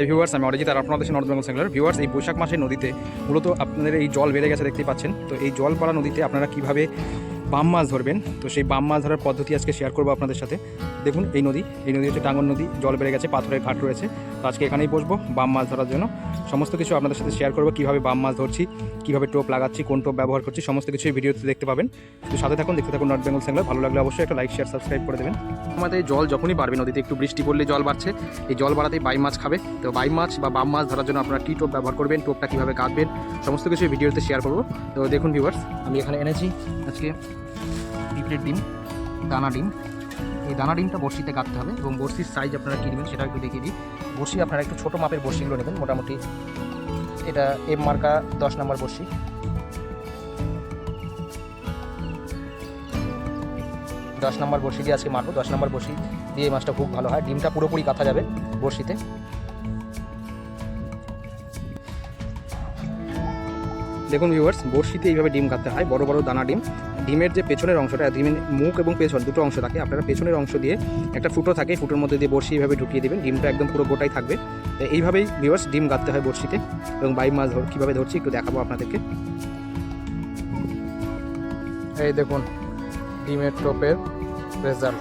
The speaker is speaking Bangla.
হাই ভিউয়ার্স আমি অরিজিৎ আর আপনাদের সাথে নর্থ বেঙ্গল সেঙ্গুলার ভিউয়ার্স এই বৈশাখ মাসের নদীতে মূলত আপনাদের এই জল বেড়ে গেছে দেখতে পাচ্ছেন। তো এই জল পড়া নদীতে আপনারা কীভাবে বাম মাছ ধরবেন। তো সেই বাম মাছ ধরার পদ্ধতি আজকে শেয়ার করব আপনাদের সাথে। দেখুন, এই নদী এই নদী হচ্ছে টাঙ্গন নদী, জল বেড়ে গেছে, পাথরের ঘাট রয়েছে। তো আজকে এখানেই বসবো বাম মাছ ধরার জন্য। সমস্ত কিছু আপনাদের সাথে শেয়ার করব, কীভাবে বাম মাছ ধরছি, কীভাবে টোপ লাগাচ্ছি, কোন টোপ ব্যবহার করছি, সমস্ত কিছু এই ভিডিওতে দেখতে পাবেন। তো সাথে থাকুন, দেখতে থাকুন নর্থ বেঙ্গল সেঙ্গুলার ভালো লাগলে অবশ্যই একটা লাইক শেয়ার সাবস্ক্রাইব করে দেবেন। আমাদের জল যখনই বাড়বে নদীতে, একটু বৃষ্টি পড়লে জল বাড়ছে। এই জল বাড়াতেই বাই মাছ খাবে। তো বাই মাছ বা বাম মাছ ধরার জন্য আপনারা কী টোপ ব্যবহার করবেন, টোপটা কীভাবে কাটবেন, সমস্ত কিছু ভিডিওতে শেয়ার করব। তো দেখুন ভিউয়ার্স আমি এখানে এনেছি। আজকে পিঁপড়ের ডিম, দানা ডিম। এই দানা ডিমটা বড়শিতে কাটতে হবে এবং বড়শির সাইজ আপনারা কী নেবেন সেটা একটু দেখিয়ে দিই। বড়শি আপনারা একটু ছোটো মাপের বড়শিগুলো নেবেন, মোটামুটি এটা এম মার্কা দশ নম্বর বড়শি। দশ নম্বর বড়শি দিয়ে আজকে মারবো দশ নম্বর বড়শি দিয়ে মাছটা খুব ভালো হয়। ডিমটা পুরোপুরি কাঁথা যাবে বড়শিতে। দেখুন ভিউয়ার্স বড়শিতে এইভাবে ডিম কাটতে হয়, বড় বড় দানা ডিম। ডিমের যে পেছনের অংশটা, ডিমের মুখ এবং পেছন দুটো অংশ থাকে, আপনারা পেছনের অংশ দিয়ে একটা ফুটো থাকে, ফুটোর মধ্যে দিয়ে বড়শি এইভাবে ঢুকিয়ে দেবেন, ডিমটা একদম পুরো গোটাই থাকবে। তো এইভাবেই ভিউয়ার্স ডিম কাটতে হয় বড়শিতে এবং বাই মাছ ধর কীভাবে ধরছি একটু দেখাবো আপনাদেরকে। এই দেখুন, ডিমের টোপের রেজাল্ট